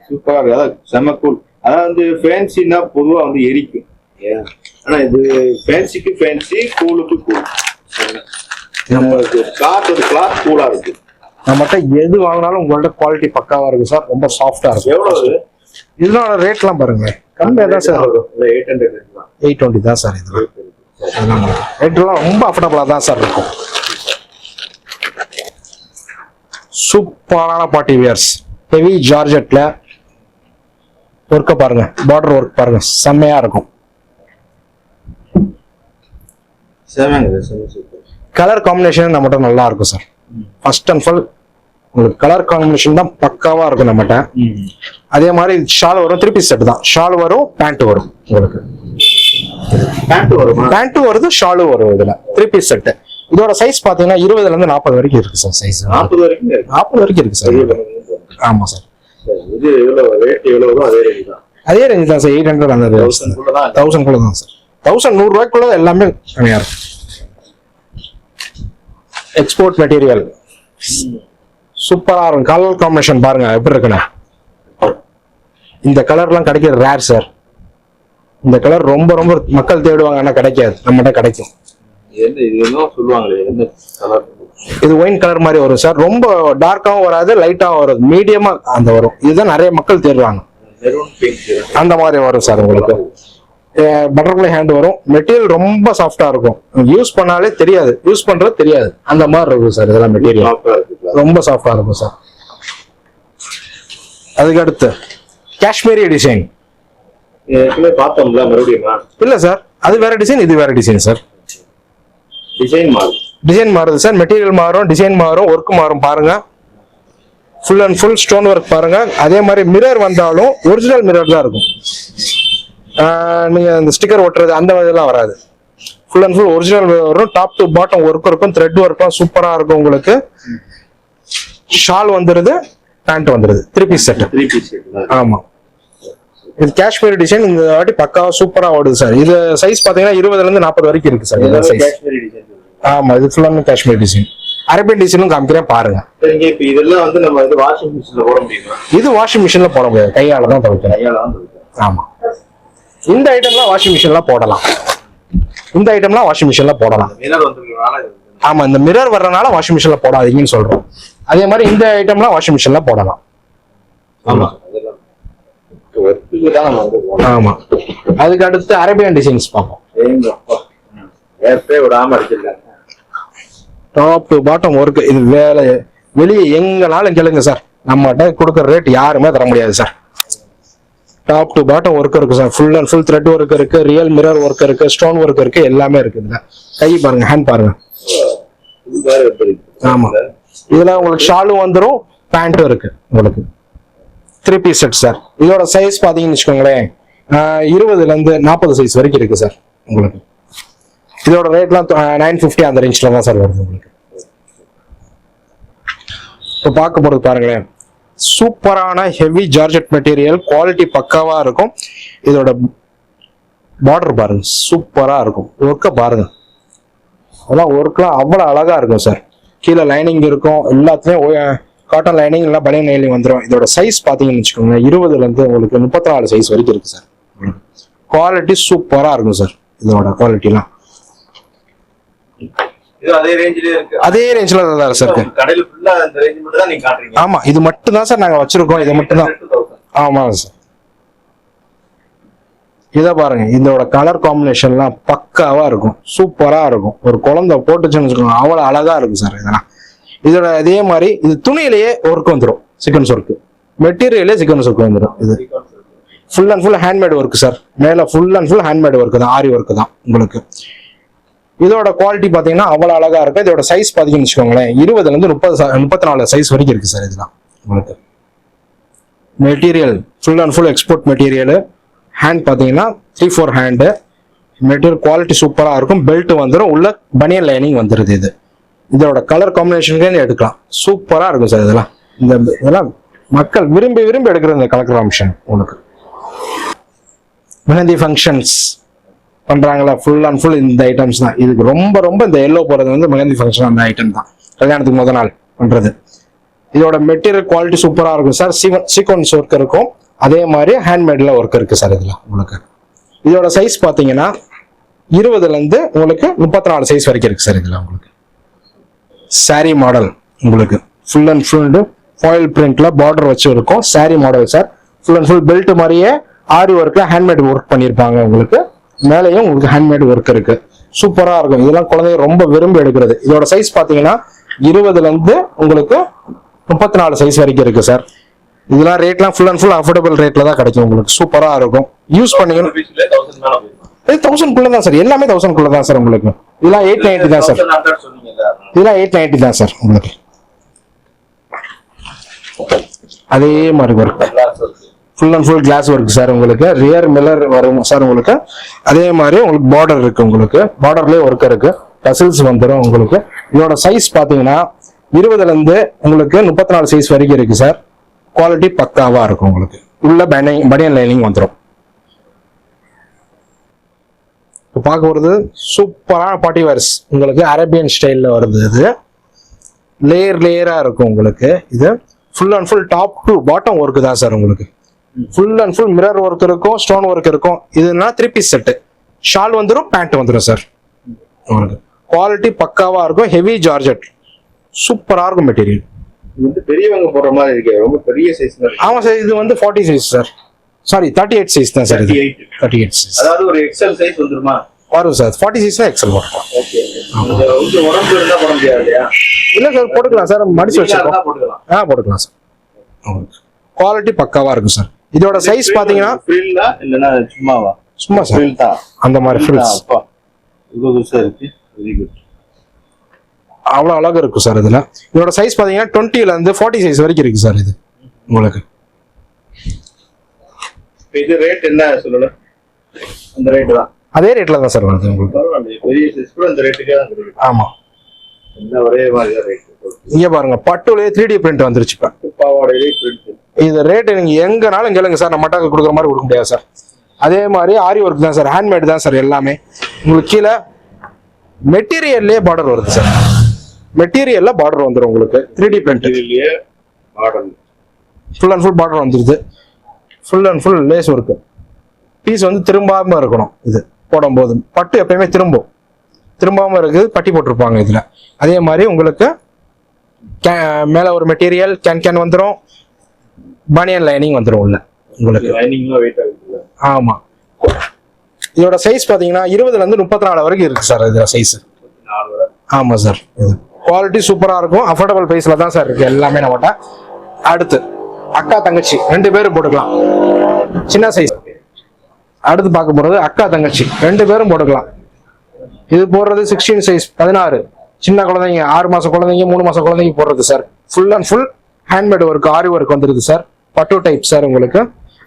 சூப்பரா இருக்கு. அதான் செம கூல் அதான் வந்து ஃபேன்சினா பொதுவா வந்து எரிக்கும்? ஆனா இது ஃபேன்சிக்கு ஃபேன்சி கூலுக்கு கூல் நம்மளுக்கு கிளாத் ஒரு கிளாத் கூலா இருக்கு. நம்மகிட்ட எது வாங்கினாலும் உங்கள்ட்ட குவாலிட்டி பக்காவா இருக்கும் சார். ரொம்ப சாஃப்டா இருக்கும். எவ்வளவு? இதோட ரேட்லாம் பாருங்க. கம்மியா தான் சார். எயிட் டுவெண்ட்டி தான் சார் இதெல்லாம். ரேட்லாம் ரொம்ப அஃபோர்டபுளா தான் சார் இருக்கும். சூப்பரான பார்ட்டி வியர்ஸ் ஹெவி ஜார்ஜெட்ல ஒர்க்கை பாருங்க. பார்டர் ஒர்க் பாருங்க. செம்மையா இருக்கும். கலர் காம்பினேஷன் நம்மகிட்ட நல்லா இருக்கும் சார். ஃபர்ஸ்ட் அண்ட் ஃபுல் உங்களுக்கு கலர் காம்பினேஷன் தான் பக்காவா இருக்கும் நம்மகிட்ட. அதே மாதிரி ஷால் வரும் திருப்பி செட் தான். ஷால் வரும் பேண்ட் வரும் உங்களுக்கு. பேண்ட் வருமா? பேண்ட்டும் வருது ஷாலும் வரும் இதுல. த்ரீ பீஸ் செட் இதோட சைஸ் பாத்தீங்கன்னா இருபதுல இருந்து நாற்பது வரைக்கும் இருக்கு சார் சைஸ் நாற்பது வரைக்கும் நாற்பது வரைக்கும் இருக்கு சார். ஆமா சார். இது எவ்வளவு? ரேட் எவ்வளவோ அதே ரேட் தான். அதே ரேஞ்ச் தான் சார் எயிட் ஹண்ட்ரட் அந்த தௌசண்ட் குள்ள தான் சார். தௌசண்ட் நூறு ரூபாய்க்குள்ள எல்லாமே கம்மியா இருக்கும் எக்ஸ்போர்ட் மெட்டீரியல் சூப்பரா இருக்கும். கலர் காம்பினேஷன் பாருங்க எப்படி இருக்குண்ணே இந்த கலர்லாம் கிடைக்கிறது ரேர் சார் இந்த கலர் ரொம்ப ரொம்ப மக்கள் தேடுவாங்க ஆனா கிடைக்காது. நம்மகிட்ட கிடைக்கும். இது ஒயின் கலர் மாதிரி வரும் சார் ரொம்ப டார்க்காவும் வராது லைட்டாவும் வராது. மீடியமா அந்த வரும். இதுதான் நிறைய மக்கள் தேடுவாங்க அந்த மாதிரி வரும் சார் உங்களுக்கு. பட்டர்ஃப்ளை ஹேண்ட் வரும். மெட்டீரியல் ரொம்ப சாஃப்டா இருக்கும். யூஸ் பண்ணாலே தெரியாது. யூஸ் பண்றது தெரியாது. அந்த மாதிரி இருக்கும் சார் இதெல்லாம் மெட்டீரியல் ரொம்ப சாஃப்டா இருக்கும் சார் அதுக்கு அடுத்து காஷ்மீரி டிசைன் பார்த்தோம்ல மறுபடியுமா இல்ல சார் அது வேற டிசைன் இது வேற டிசைன் சார் டிசைன் மாறும் டிசைன் மாறுது சார் மெட்டீரியல் மாறும் டிசைன் மாறும் ஒர்க் மாறும் பாருங்க. Full and full stone work பாருங்க. அதே மாதிரி மிரர் வந்தாலும் ஒரிஜினல் மிரர் தான் இருக்கும். ஆஹ் நீங்க இந்த ஸ்டிக்கர் ஒட்டுறது அந்த இதெல்லாம் வராது. ஃபுல் அண்ட் ஃபுல் ஒரிஜினல் வரும். டாப் டு பாட்டம் ஒர்க் இருக்கும். த்ரெட் ஒர்க்லாம் சூப்பரா இருக்கும் உங்களுக்கு. ஷால் வந்துருது பேண்ட் வந்துருது. Three piece set three piece ஆமா. இது காஷ்மீர் டிசைன் இந்த வாட்டி பக்காவா சூப்பரா ஓடுது சார் இது சைஸ் பாத்தீங்கன்னா இருபதுல இருந்து நாற்பது வரைக்கும் இருக்கு சார் இந்த சைஸ் ஆமா இது ஃபுல்லாமே காஷ்மீர் டிசைன் அரேபியன் டிசைனும் காமிக்கிறேன் பாருங்க. இதெல்லாம் வந்து நம்ம இது வாஷிங் மிஷின்ல போட முடியுமா? இது வாஷிங் மிஷின்ல போட முடியாது. கையால தான் துவைக்கணும். கையால தான் துவைக்கணும். ஆமா. இந்த ஐட்டம்லாம் வாஷிங் மிஷின்ல போடலாம். இந்த ஐட்டம்லாம் வாஷிங் மிஷின்ல போடலாம். ஆமா இந்த மிரர் வர்றதுனால வாஷிங் மிஷின்ல போடாதீங்கன்னு சொல்றோம். அதே மாதிரி இந்த ஐட்டம்லாம் வாஷிங் மிஷின்ல போடலாம். ஆமா. ஆமா. அதுக்கு அடுத்து அரேபியன் டிசைன்ஸ் பார்ப்போம். டாப் டு பாட்டம் ஒர்க் இது வேலை. வெளியே எங்கனாலும் கேளுங்க சார் நம்மகிட்ட கொடுக்குற ரேட் யாருமே தர முடியாது sir top to bottom work இருக்கு sir full and full thread work இருக்கு ரியல் மிரர் ஒர்க் இருக்கு ஸ்டோன் ஒர்க் இருக்கு எல்லாமே இருக்கு இதுல. கை பாருங்க ஹேண்ட் பாருங்க. ஆமா. இதுல உங்களுக்கு ஷாலும் வந்துடும் பேண்ட்டும் இருக்கு உங்களுக்கு. த்ரீ பீஸ் செட் சார் இதோட சைஸ் பாத்தீங்கன்னு வச்சுக்கோங்களேன் இருபதுல இருந்து நாற்பது சைஸ் வரைக்கும் இருக்கு சார் உங்களுக்கு. இதோட ரேட்லாம் நைன் ஃபிஃப்டி அந்த ரேஞ்சில் தான் சார் வருது உங்களுக்கு. இப்போ பார்க்க போறது பாருங்களேன். சூப்பரான ஹெவி ஜார்ஜெட் மெட்டீரியல் குவாலிட்டி பக்காவாக இருக்கும். இதோட பார்டர் பாருங்க சூப்பராக இருக்கும். ஒர்க்கை பாருங்க. அதெல்லாம் ஒர்க்லாம் அவ்வளோ அழகாக இருக்கும் சார் கீழே லைனிங் இருக்கும் எல்லாத்துலேயும் காட்டன் லைனிங் இல்லை பனியன் லைனிங் வந்துடும் இதோட சைஸ் பார்த்தீங்கன்னு வச்சுக்கோங்க இருபதுலேருந்து உங்களுக்கு முப்பத்தி நாலு சைஸ் வரைக்கும் இருக்குது சார் குவாலிட்டி சூப்பராக இருக்கும் சார் இதோட குவாலிட்டிலாம் அதே ரேஞ்சிலே தான் சார் இருக்கு ஆமா இது மட்டும் தான் சார் நாங்க வச்சிருக்கோம். இது மட்டும் தான் 10,000. ஆமாங்க சார் இதை பாருங்க இதோட கலர் காம்பினேஷன்லாம் பக்காவா இருக்கும். சூப்பரா இருக்கும். ஒரு குழந்தை போட்டுச்சுன்னு வச்சுக்கோங்க அவ்வளவு அழகா இருக்கும் சார் இதெல்லாம். இதோட அதே மாதிரி இது துணியிலேயே ஒர்க் வந்துடும் சிக்கன்ஸ் ஒர்க் மெட்டீரியலே சிக்கன்ஸ் ஒர்க் வந்துடும் இது. Full and full handmade work sir மேல full and full handmade work தான் ஆரி ஒர்க் தான் உங்களுக்கு. இதோட குவாலிட்டி பார்த்தீங்கன்னா அவ்வளோ அழகா இருக்கும் இதோட சைஸ் பார்த்தீங்கன்னு வச்சுக்கோங்களேன் இருபதுலேருந்து முப்பது முப்பத்தி நாலு சைஸ் வரைக்கும் இருக்கு சார் இதெல்லாம். உங்களுக்கு. Material full and full export material hand பார்த்தீங்கன்னா three four hand material quality சூப்பராக இருக்கும். பெல்ட் வந்துடும் உள்ள பனியன் லைனிங் வந்துடுது இது. இதோட கலர் காம்பினேஷனுக்கு எடுக்கலாம். சூப்பராக இருக்கும் சார் இதெல்லாம். இந்த இதெல்லாம் மக்கள் விரும்பி விரும்பி எடுக்கிற இந்த கலர் காம்பினேஷன் உங்களுக்கு. மெஹந்தி ஃபங்க்ஷன்ஸ் பண்றாங்களா ஃபுல் அண்ட் ஃபுல் இந்த ஐட்டம்ஸ் தான். இதுக்கு ரொம்ப ரொம்ப இந்த எல்லோ போறது வந்து மெஹந்தி ஃபங்க்ஷன் அந்த ஐட்டம் தான். கல்யாணத்துக்கு முத நாள் பண்றது. இதோட மெட்டீரியல் குவாலிட்டி சூப்பராக இருக்கும் சார் சீவன் சீக்வன்ஸ் ஒர்க் இருக்கும். அதே மாதிரி ஹேண்ட்மேடில் ஒர்க் இருக்கு சார் இதில் உங்களுக்கு. இதோட சைஸ் பார்த்தீங்கன்னா இருபதுலேருந்து உங்களுக்கு முப்பத்தி நாலு சைஸ் வரைக்கும் இருக்கு சார் இதில் உங்களுக்கு. சாரி மாடல் உங்களுக்கு. ஃபுல் அண்ட் ஃபுல் ஃபாயில் பிரிண்ட்ல பார்டர் வச்சு இருக்கும். Sari model sir full and full belt மாதிரியே ஆரி ஒர்க்ல ஹேண்ட்மேட் ஒர்க் பண்ணியிருப்பாங்க உங்களுக்கு. மேலேயும் உங்களுக்கு ஹேண்ட்மேட் ஒர்க் இருக்கு. சூப்பரா இருக்கும். இதெல்லாம் குழந்தைங்க ரொம்ப விரும்பி எடுக்கிறது. இதோட சைஸ் பாத்தீங்கன்னா இருபதுல இருந்து உங்களுக்கு முப்பத்தி நாலு சைஸ் வரைக்கும் இருக்கு சார் இதெல்லாம் ரேட்லாம் ஃபுல் அண்ட் ஃபுல் அஃபோர்டபுள் ரேட்ல தான் கிடைக்கும் உங்களுக்கு. சூப்பரா இருக்கும். யூஸ் பண்ணீங்கன்னா இது தௌசண்ட் குள்ள தான் சார் எல்லாமே தௌசண்ட் குள்ள தான் சார் உங்களுக்கு. இதெல்லாம் எயிட் நைன்டி தான் சார் இதெல்லாம் எயிட் நைன்டி தான் சார் உங்களுக்கு. அதே மாதிரி work full and full glass work sir உங்களுக்கு. ரியர் மில்லர் வரும் சார் உங்களுக்கு. அதே மாதிரி உங்களுக்கு பார்டர் இருக்கு உங்களுக்கு. பார்டர்லயே ஒர்க் இருக்கு. டசில்ஸ் வந்துடும் உங்களுக்கு. இதோட சைஸ் பாத்தீங்கன்னா இருபதுல இருந்து உங்களுக்கு முப்பத்தி நாலு சைஸ் வரைக்கும் இருக்கு சார் குவாலிட்டி பக்காவா இருக்கும் உங்களுக்கு. உள்ள பனியன் பனியன் லைனிங் வந்துடும் இப்போ பார்க்க போகிறது சூப்பரான பாட்டி வேர்ஸ் உங்களுக்கு அரேபியன் ஸ்டைலில் வருது இது. லேயர் லேயராக இருக்கும் உங்களுக்கு. இது full and full top to bottom work தான் சார் உங்களுக்கு. Full and full mirror work இருக்கும் ஸ்டோன் ஒர்க் இருக்கும். இதுனா த்ரீ பீஸ் செட்டு ஷால் வந்துடும் பேண்ட் வந்துடும் சார் குவாலிட்டி பக்காவாக இருக்கும் ஹெவி ஜார்ஜெட் சூப்பராக இருக்கும் மெட்டீரியல் இது வந்து பெரியவங்க போடுற மாதிரி இருக்கு ரொம்ப பெரிய சைஸ் ஆமாம் சார் இது வந்து forty size sir sorry thirty eight size தான் சார் இது. 38 தேர்ட்டி எயிட் சைஸ் அதாவது ஒரு எக்ஸல் சைஸ் வந்துருமா? வரும் சார் ஃபார்ட்டி சைஸ் தான் எக்ஸல் வரும். இல்லை சார் போட்டுக்கலாம் சார் மடிச்சு போட்டுக்கலாம். ஆ போட்டுக்கலாம் சார் குவாலிட்டி பக்காவா இருக்கும் சார் இதோட சைஸ் பாத்தீங்கன்னா ஃப்ரில்லா இல்லனா சும்மாவா? சும்மா ஃப்ரில் தான். அந்த மாதிரி ஃப்ரில் ஃபில்ஸ் அப்பா இவ்வளவு பெருசா இருக்கு. வெரி குட் அவ்வளோ அழகு இருக்கும் சார் இதுல. இதோட சைஸ் பாத்தீங்கன்னா 20 ல இருந்து ஃபார்ட்டி சைஸ் வரைக்கும் இருக்கு சார் இது உங்களுக்கு. இது ரேட் என்ன சொல்லல? அந்த ரேட் தான். அதே ரேட்ல தான் சார் வருது உங்களுக்கு. பெரிய சைஸ் கூட அந்த ரேட்டுக்கே தான் கிடைக்கும் ஆமா. எல்லாம் ஒரே மாதிரி தான் ரேட் இங்க பாருங்க பட்டுலயே த்ரீ டி பிரிண்ட் வந்துருச்சு இப்ப. இது ரேட் நீங்க எங்கனாலும் கேளுங்க சார் நம்ம மட்டும் கொடுக்குற மாதிரி கொடுக்க முடியாது சார். அதே மாதிரி ஆரி ஒர்க் தான் சார் ஹேண்ட்மேட் தான் சார் எல்லாமே. உங்களுக்கு கீழே மெட்டீரியல்லே பார்டர் வருது சார். மெட்டீரியல்ல பார்டர் வந்துடும் உங்களுக்கு three D print full and full border வந்துருது. Full and full lace work piece வந்து திரும்பாம இருக்கணும் இது போடும்போது. பட்டு எப்பயுமே திரும்பும். திரும்பாம இருக்குது பட்டி போட்டிருப்பாங்க இதுல. அதே மாதிரி உங்களுக்கு மேல ஒரு மெட்டீரியல் கேன் கேன் வந்துடும் பனியன் லைனிங் வந்துடும் உள்ள. உங்களுக்கு. லைனிங்லாம் வெயிட் ஆகுதுல்ல. ஆமா. இதோட சைஸ் பாத்தீங்கன்னா இருபதுல இருந்து முப்பத்தி நாலு வரைக்கும் இருக்கு சார் இதுல சைஸ் நாலு வரை. ஆமா சார் குவாலிட்டி சூப்பரா இருக்கும். அஃபோர்டபுள் பிரைஸ்ல தான் சார் இருக்கு எல்லாமே நம்மகிட்ட. அடுத்து அக்கா தங்கச்சி. ரெண்டு பேரும் போட்டுக்கலாம். சின்ன சைஸ் அடுத்து பார்க்க போறது அக்கா தங்கச்சி. ரெண்டு பேரும் போட்டுக்கலாம். இது போடுறது சிக்ஸ்டீன் சைஸ் பதினாறு. சின்ன குழந்தைங்க ஆறு மாசம் குழந்தைங்க மூணு மாசம் குழந்தைங்க போடுறது sir full and full handmade work aari work வந்துருது சார் பட்டு டைப் சார் உங்களுக்கு.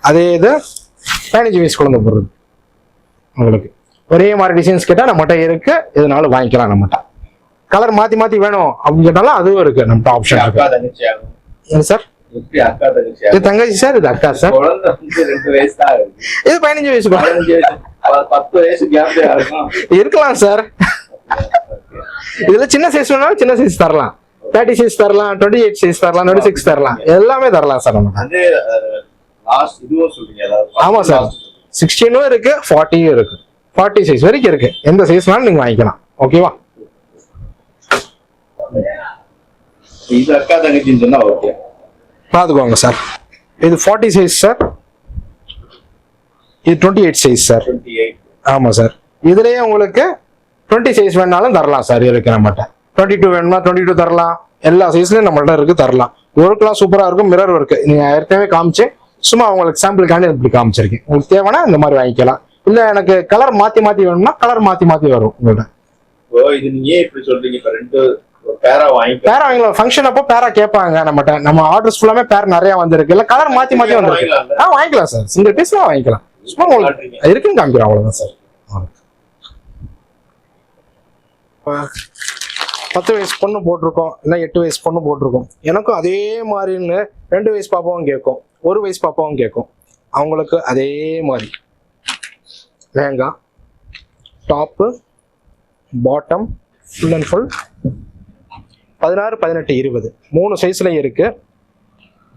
அதே இது பதினஞ்சு வயசு குழந்தை போடுறது. உங்களுக்கு. ஒரே மாதிரி டிசைன்ஸ் கேட்டால் நம்மகிட்ட இருக்கு. இதனால வாங்கிக்கலாம் நம்மகிட்ட. கலர் மாத்தி மாத்தி வேணும் அப்படின்னு கேட்டாலும் அதுவும் இருக்கு. நம்மகிட்ட ஆப்ஷன் இருக்கு. சார் இது தங்கச்சி சார் இது அக்கா சார் இது பதினஞ்சு வயசு இருக்கலாம் சார் இதுல சின்ன சைஸ் வேணாலும் சின்ன சைஸ் தரலாம். தேர்ட்டி சைஸ் தரலாம் டுவெண்ட்டி எயிட் சைஸ் தரலாம் டுவெண்ட்டி சிக்ஸ் தரலாம். எல்லாமே தரலாம் சார் நம்ம. ஆமா சார். சிக்ஸ்டீனும் இருக்கு ஃபார்ட்டியும் இருக்கு. ஃபார்ட்டி சைஸ் வரைக்கும் இருக்கு. எந்த சைஸ் வேணாலும் நீங்க வாங்கிக்கலாம். ஓகேவா இது அக்கா தங்கச்சின்னு சொன்னா ஓகே பார்த்துக்கோங்க சார். இது ஃபார்ட்டி சைஸ் சார். இது twenty eight size sir. Twenty eight ஆமா சார். இதுலயே உங்களுக்கு டுவெண்ட்டி சைஸ் வேணாலும் தரலாம் சார் இருக்கு நம்மகிட்ட டுவெண்ட்டி டூ வேணுமா டுவெண்ட்டி டூ தரலாம். எல்லா சைஸ்லயும் நம்மள்ட்ட இருக்கு தரலாம். ஒர்க்லாம் சூப்பரா இருக்கும் மிரர் ஒர்க் நீங்க ஏற்கனவே காமிச்சு சும்மா உங்களுக்கு சாம்பிளுக்காண்டி இப்படி காமிச்சிருக்கேன். உங்களுக்கு தேவைன்னா இந்த மாதிரி வாங்கிக்கலாம். இல்ல எனக்கு கலர் மாத்தி மாத்தி வேணும்னா கலர் மாத்தி மாத்தி வரும் உங்கள்ட்ட. ஓ இது நீங்க ஏன் இப்படி சொல்றீங்க. இப்ப ரெண்டு பேரா வாங்கலாம் ஃபங்க்ஷன் அப்போ பேரா கேட்பாங்க நம்மகிட்ட நம்ம ஆர்டர்ஸ் ஃபுல்லாமே பேர் நிறைய வந்திருக்கு. இல்ல கலர் மாத்தி மாத்தி வந்திருக்கு? ஆ வாங்கிக்கலாம் சார் சிங்கிள் பீஸ்லாம் வாங்கிக்கலாம். சும்மா உங்களுக்கு இருக்குன்னு காமிக்கிறோம் அவ்வளவுதான் சார் பத்து வயசு பொண்ணு போட்டிருக்கோம் இல்லை எட்டு வயசு பொண்ணு போட்டிருக்கோம். எனக்கும் அதே மாதிரின்னு ரெண்டு வயசு பாப்பாவும் கேட்கும் ஒரு வயசு பாப்பாவும் கேட்கும். அவங்களுக்கு அதே மாதிரி. Lehenga top bottom full and full பதினாறு பதினெட்டு இருபது. மூணு சைஸ்லையும் இருக்கு.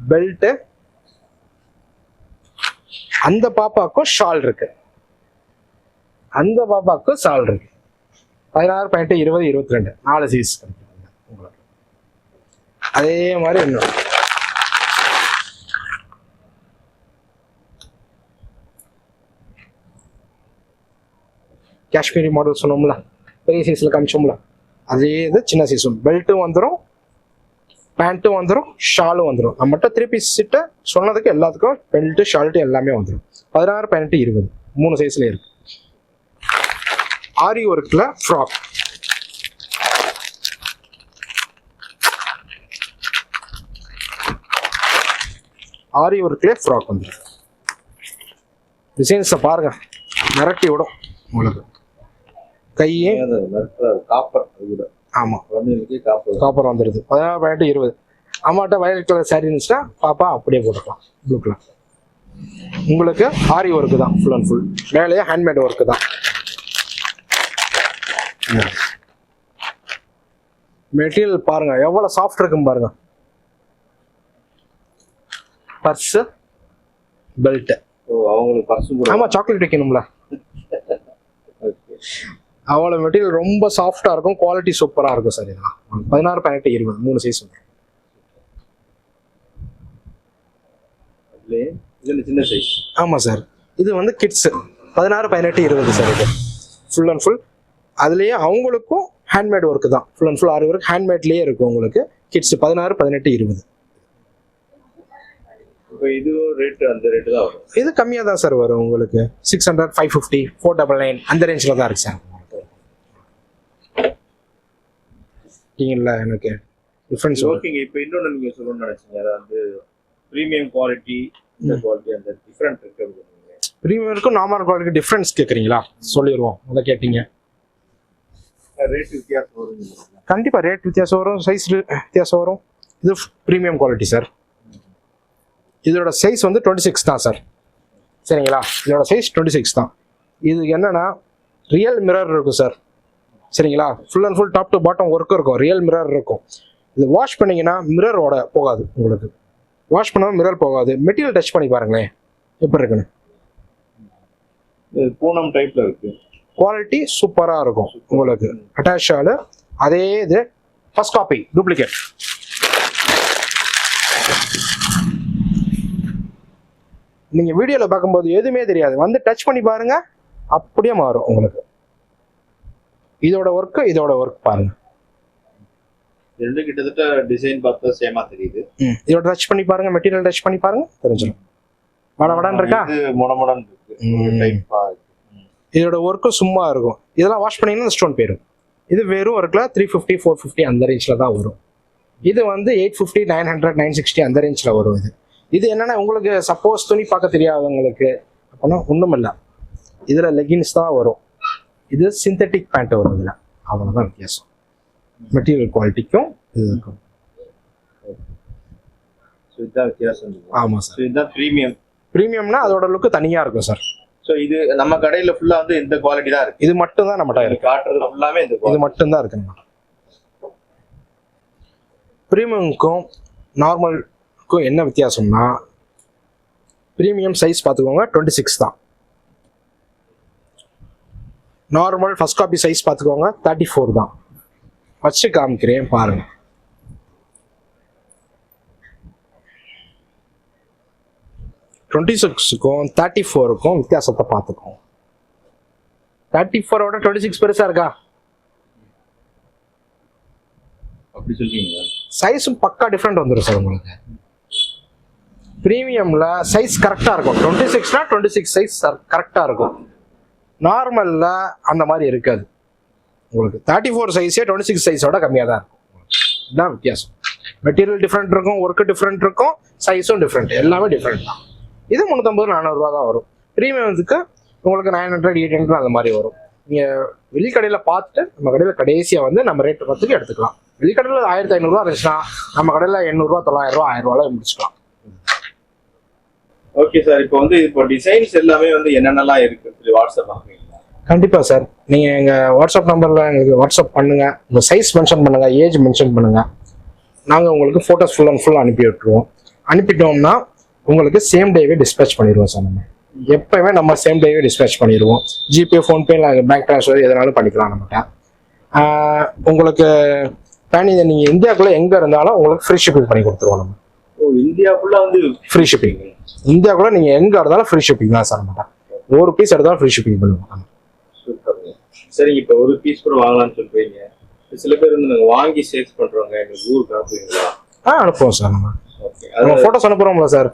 பெல்ட்டு அந்த பாப்பாக்கும் ஷால் இருக்கு. அந்த பாப்பாக்கும் ஷால் இருக்கு. பதினாறு பதினெட்டு இருபது இருபத்தி ரெண்டு நாலு சீஸ் உங்களுக்கு அதே மாதிரி இன்னும் காஷ்மீரி மாடல் சொன்னோம்ல பெரிய சைஸில் காமிச்சோம்ல அதே இது சின்ன சைஸும் பெல்ட்டும் வந்துடும் பேண்ட்டும் வந்துடும் ஷாலும் வந்துடும் நம்மகிட்ட த்ரீ பீஸ் சிட்ட சொன்னதுக்கு எல்லாத்துக்கும் பெல்ட்டு ஷால்ட்டு எல்லாமே வந்துடும் பதினாறு பதினெட்டு இருபது. மூணு சைஸ்ல இருக்கு. ஆரி ஒர்க்ல ஃப்ராக். ஆரி ஒர்க்ல ஃப்ராக் வந்துடும் டிசைன்ஸை பாருங்க. மிரட்டி விடும் உங்களுக்கு. கையே. காப்பர் கூட ஆமா. காப்பர் காப்பர் வந்துடுது பதினாறு பதினெட்டு இருபது. அம்மாட்ட வயலட் கலர் சாரி இருந்துச்சுன்னா பாப்பா அப்படியே போட்டுக்கலாம். ப்ளூ கலர் உங்களுக்கு ஆரி ஒர்க்கு தான் ஃபுல் அண்ட் ஃபுல் மேலேயே ஹேண்ட்மேட் ஒர்க்கு தான். மெட்டீரியல் பாருங்க எவ்வளவு சாஃப்ட் இருக்கும் பாருங்க. பர்ஸ் பெல்ட் ஓ அவங்களுக்கு ஆமா சாக்லேட் வைக்கணும்ல. அவ்வளவு மெட்டீரியல் ரொம்ப சாஃப்டா இருக்கும் குவாலிட்டி சூப்பரா இருக்கும் சார் இதெல்லாம். பதினாறு பதினெட்டு இருபது மூணு சைஸ் சின்ன சைஸ் ஆமா சார் இது வந்து கிட்ஸ் பதினாறு பதினெட்டு இருபது சார் இது. ஃபுல் அண்ட் ஃபுல் அதுலயே அவங்களுக்கும் ஹேண்ட்மேட் ஒர்க் தான். ஃபுல் அண்ட் ஃபுல் ஆறு ஒர்க் ஹேண்ட்மேட்லயே இருக்கும் உங்களுக்கு. கிட்ஸ் பதினாறு பதினெட்டு இருபது. இப்போ இதுவும் ரேட் அந்த ரேட்டு தான் வரும். இது கம்மியாக தான் சார் வரும் உங்களுக்கு. Six hundred five fifty four double nine அந்த ரேஞ்சில் தான் இருக்கு சார் இல்ல எனக்கு டிஃப்ரென்ஸ் ஓகேங்க இப்போ இன்னொன்று நீங்கள் சொல்லணும்னு நினைச்சீங்க. அதாவது ப்ரீமியம் குவாலிட்டி இந்த குவாலிட்டி அந்த டிஃப்ரெண்ட் இருக்கு சொன்னீங்க. ப்ரீமியருக்கும் நார்மல் குவாலிட்டி டிஃப்ரென்ஸ் கேட்குறீங்களா சொல்லிடுவோம் அதை கேட்டீங்க. ரேட் வித்தியாசம் கண்டிப்பாக ரேட் வித்தியாசம் வரும் சைஸ் வித்தியாசம் வரும். இது ப்ரீமியம் குவாலிட்டி சார் இதோட சைஸ் வந்து டுவெண்ட்டி சிக்ஸ் தான் சார் சரிங்களா? இதோட சைஸ் டுவெண்ட்டி சிக்ஸ் தான். இது என்னன்னா ரியல் மிரர் இருக்கும் சார் சரிங்களா? Full and full top to bottom work இருக்கும். ரியல் மிரர் இருக்கும். இது வாஷ் பண்ணீங்கன்னா மிரரோட போகாது உங்களுக்கு. வாஷ் பண்ணாமல் மிரர் போகாது. மெட்டீரியல் டச் பண்ணி பாருங்களேன். எப்படி இருக்குன்னு? இது பூனம் டைப்ல இருக்கு. குவாலிட்டி சூப்பராக இருக்கும் உங்களுக்கு. அட்டாச் ஆளு அதே இது ஃபர்ஸ்ட் காப்பி டூப்ளிகேட் நீங்க வீடியோல பார்க்கும்போது எதுவுமே தெரியாது. வந்து டச் பண்ணி பாருங்க அப்படியே மாறும் உங்களுக்கு. இதோட ஒர்க்கு இதோட ஒர்க் பாருங்க. ரெண்டு கிட்டத்தட்ட டிசைன் பார்த்தா சேமா தெரியுது. இதோட டச் பண்ணி பாருங்க மெட்டீரியல் டச் பண்ணி பாருங்க தெரிஞ்சிடும். வட வடன்னு இருக்கா? முடமுடன் இருக்கு. இதோட ஒர்க்கும் சும்மா இருக்கும். இதெல்லாம் வாஷ் பண்ணீங்கன்னா ஸ்டோன் போயிடும் இது வெறும் ஒர்க்கில் த்ரீ ஃபிஃப்டி ஃபோர் ஃபிஃப்டி அந்த ரேஞ்சில் தான் வரும். இது வந்து eight fifty nine hundred nine sixty அந்த ரேஞ்சில் வரும் இது. இது என்னன்னா உங்களுக்கு சப்போஸ் துணி பார்க்க தெரியாதவங்களுக்கு அப்படின்னா ஒன்றும் இல்லை. இதில் லெகின்ஸ் தான் வரும். இது சிந்தட்டிக் பேண்ட் வரும் இதில். அவ்வளோதான் வித்தியாசம். மெட்டீரியல் குவாலிட்டிக்கும் இதுதான் வித்தியாசம். ஆமாம் சார் இதுதான் ப்ரீமியம் ப்ரீமியம்னா அதோட லுக்கு தனியாக இருக்கும் சார் ஸோ இது நம்ம கடையில ஃபுல்லா வந்து இந்த குவாலிட்டி தான் இருக்கு. இது மட்டும் தான் நம்மகிட்ட இருக்கு. காட்டுறது ஃபுல்லாமே இந்த இது quality. மட்டும்தான் இருக்குங்க ப்ரீமியமுக்கும் நார்மலுக்கும் என்ன வித்தியாசம்னா ப்ரீமியம் சைஸ் பார்த்துக்கோங்க டுவெண்ட்டி சிக்ஸ் தான். நார்மல் ஃபர்ஸ்ட் காப்பி சைஸ் பார்த்துக்கோங்க தேர்ட்டி ஃபோர் தான். வச்சு காமிக்கிறேன் பாருங்க. டுவெண்ட்டி சிக்ஸுக்கும் தேர்ட்டி ஃபோருக்கும் வித்தியாசத்தை பார்த்துக்கோங்க. தேர்ட்டி ஃபோரோட டுவெண்ட்டி சிக்ஸ் பெருசாக இருக்கா? அப்படி சொல்றீங்க சைஸும் பக்கா டிஃப்ரெண்ட் வந்துடும் சார் உங்களுக்கு. ப்ரீமியமில் சைஸ் கரெக்டாக இருக்கும். டுவெண்ட்டி சிக்ஸ்னா டுவெண்ட்டி சிக்ஸ் சைஸ் கரெக்டாக இருக்கும். நார்மலில் அந்த மாதிரி இருக்காது. உங்களுக்கு தேர்ட்டி ஃபோர் சைஸே டுவெண்ட்டி சிக்ஸ் சைஸோட கம்மியாக தான் இருக்கும். இதுதான் வித்தியாசம். மெட்டீரியல் டிஃப்ரெண்ட் இருக்கும் ஒர்க்கு டிஃப்ரெண்ட் இருக்கும் சைஸும் டிஃப்ரெண்ட் எல்லாமே டிஃப்ரெண்ட் தான். இது முந்நூற்றம்பது நானூறுரூவா தான் வரும். ப்ரீமியத்துக்கு உங்களுக்கு நைன் ஹண்ட்ரட் எயிட் ஹண்ட்ரட் அந்த மாதிரி வரும். நீங்கள் வெளிக்கடையில் பார்த்துட்டு நம்ம கடையில் கடைசியாக வந்து நம்ம ரேட் பார்த்துட்டு எடுத்துக்கலாம். வெளிக்கடையில் ஆயிரத்தி ஐநூறுரூவா இருந்துச்சுன்னா நம்ம கடையில் எண்ணூறுரூவா ஆயிரம் ரூபாய் முடிச்சுக்கலாம். ஓகே சார் இப்போ வந்து இப்போ டிசைன்ஸ் எல்லாமே வந்து என்னென்னலாம் இருக்கு? வாட்ஸ்அப் கண்டிப்பாக சார் நீங்கள் எங்கள் வாட்ஸ்அப் நம்பரில் எங்களுக்கு வாட்ஸ்அப் பண்ணுங்கள் உங்கள் சைஸ் மென்ஷன் பண்ணுங்கள் ஏஜ் மென்ஷன் பண்ணுங்கள் நாங்கள் உங்களுக்கு ஃபோட்டோஸ் ஃபுல் அண்ட் ஃபுல் அனுப்பி விட்டுருவோம். அனுப்பிட்டோம்னா உங்களுக்கு சேம் டேவே டிஸ்பேச் பண்ணிடுவோம் சார் நம்ம. எப்பவுமே நம்ம சேம் டேவே டிஸ்பேச் பண்ணிடுவோம். ஜிபே ஃபோன்பே பேங்க் ட்ரான்ஸ்ஃபர் எதனாலும் பண்ணிக்கலாம் நம்மகிட்ட. உங்களுக்கு பேன் இதை நீங்கள் இந்தியாவுக்குள்ளே எங்கே இருந்தாலும் உங்களுக்கு ஃப்ரீ ஷிப்பிங் பண்ணி கொடுத்துருவோம் நம்ம. ஓ இந்தியா ஃபுல்லா வந்து ஃப்ரீ ஷிப்பிங் இந்தியாவுக்குள்ளே நீங்கள் எங்கே இருந்தாலும் ஃப்ரீ ஷிப்பிங் தான் சார் நம்மகிட்ட. ஒரு பீஸ் எடுத்தாலும் ஃப்ரீ ஷிப்பிங் பண்ணுவோம் சரிங்க இப்போ ஒரு பீஸ் கூட வாங்கலாம்னு சொல்றீங்க. சில பேர் வந்து நாங்க வாங்கி சேல்ஸ் பண்றவங்க எங்களுக்கு ஊருக்கு அனுப்புவீங்களா ஆ அனுப்புவோம் சார் நம்ம. ஓகே. அது ஃபோட்டோஸ் அனுப்புகிறோம்ல சார்.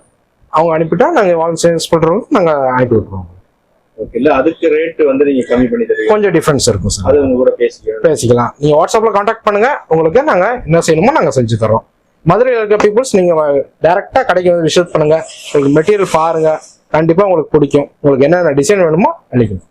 அவங்க அனுப்பிட்டா நாங்கள் வாங்கி சேல்ஸ் பண்ணுறவங்க நாங்கள் அனுப்பி விட்ருவோம் ஓகே இல்ல அதுக்கு ரேட் வந்து நீங்க கம்மி பண்ணி தருவீங்க கொஞ்சம் டிஃப்ரென்ஸ் இருக்கும் சார் அது உங்க கூட பேசிக்கலாம். பேசிக்கலாம். நீங்கள் வாட்ஸ்அப்பில் காண்டாக்ட் பண்ணுங்க. உங்களுக்கு நாங்கள் என்ன செய்யணுமோ நாங்கள் செஞ்சு தரோம் மதுரையில் பீப்புள்ஸ் நீங்கள் டேரெக்டாக கடைக்கு வந்து விசிட் பண்ணுங்க. உங்களுக்கு மெட்டீரியல் பாருங்க. கண்டிப்பாக உங்களுக்கு பிடிக்கும். உங்களுக்கு என்னென்ன டிசைன் வேணுமோ அளிக்கணும்